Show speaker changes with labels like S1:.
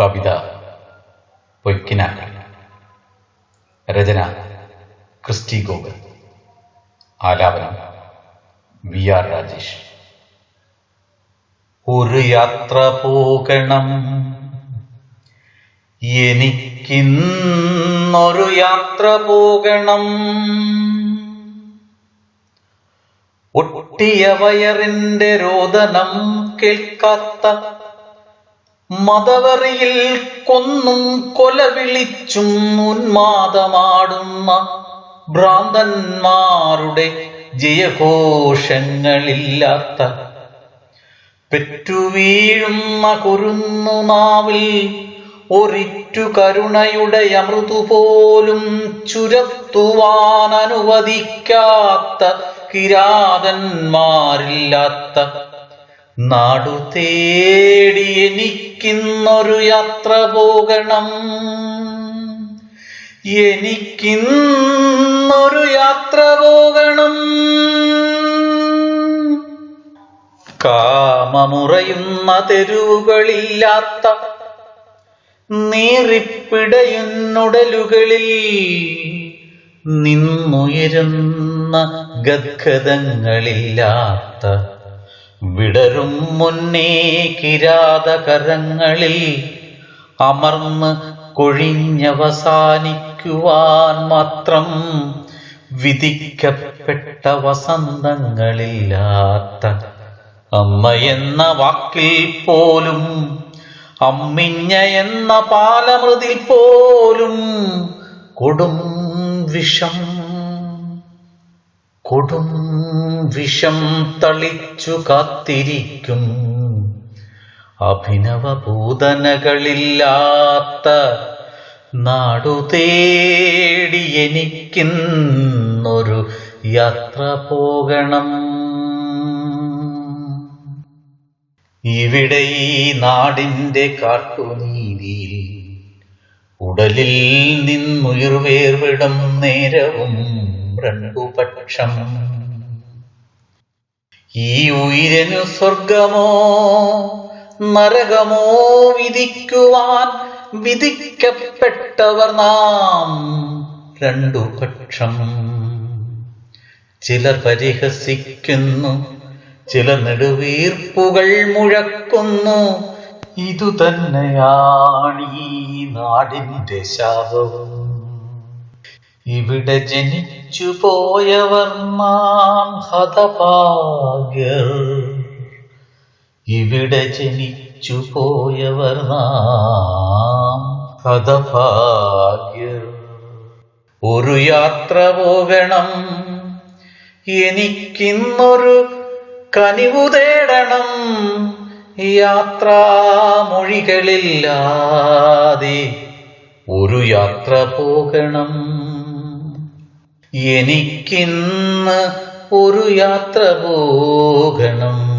S1: കവിത പൊയ്ക്കിനാക്കൾ രചന Christy Gokul ആലാപനം V R Rajesh. ഒരു യാത്ര പോകണം. എനിക്കിന്നൊരു യാത്ര പോകണം. ഒട്ടിയ വയറിന്റെ രോദനം കേൾക്കാത്ത മതവറിയിൽ കൊന്നും കൊല വിളിച്ചും ഉന്മാദമാടുന്ന ഭ്രാന്തന്മാരുടെ ജയഘോഷങ്ങളില്ലാത്ത പെറ്റുവീഴുന്ന കുരുന്നു നാവിൽ ഒരിറ്റു കരുണയുടെ അമൃതുപോലും ചുരത്തുവാൻ അനുവദിക്കാത്ത കിരാതന്മാരില്ലാത്ത നാടു തേടി എനിക്കിന്നൊരു യാത്ര പോകണം. എനിക്കിന്നൊരു യാത്ര പോകണം. കാമമുറയുന്ന തെരുവുകളില്ലാത്ത നീറിപ്പിടയുന്നുടലുകളിൽ നിന്നുയരുന്ന ഗദ്ഗതങ്ങളില്ലാത്ത വിടരും മുന്നേ കിരാതകരങ്ങളിൽ അമർന്ന് കൊഴിഞ്ഞവസാനിക്കുവാൻ മാത്രം വിധിക്കപ്പെട്ട വസന്തങ്ങളില്ലാത്ത അമ്മ എന്ന വാക്കിൽ പോലും അമ്മിഞ്ഞ എന്ന പാലമൃതിൽ പോലും കൊടും വിഷം കൊടും വിഷം തളിച്ചു കാത്തിരിക്കും. അഭിനവഭൂതനകളില്ലാത്ത നാടു തേടി എനിക്കിന്നൊരു യാത്ര പോകണം. ഇവിടെ ഈ നാടിന്റെ കാട്ടുനീതിയിൽ ഉടലിൽ നിന്നുയിർവേർവിടം നേരവും രണ്ടു പക്ഷം ഈ ഉയരനു സ്വർഗമോ നരകമോ വിധിക്കുവാൻ വിധിക്കപ്പെട്ടവർ നാം രണ്ടു പക്ഷം ചിലർ പരിഹസിക്കുന്നു ചില നെടുവീർപ്പുകൾ മുഴക്കുന്നു. ഇതുതന്നെയാണീ നാടിന്റെ ശാപവും. ഇവിടെ ജനിച്ചു പോയവർ മാം ഹതഭാഗ്യർ. ഇവിടെ ജനിച്ചു പോയവർ നാം ഹതഭാഗ്യർ. ഒരു യാത്ര പോകണം എനിക്കിന്നൊരു കനിവു തേടണം. യാത്രാമൊഴികളില്ലാതെ ഒരു യാത്ര പോകണം. എനിക്കിന്ന് ഒരു യാത്ര പോകണം.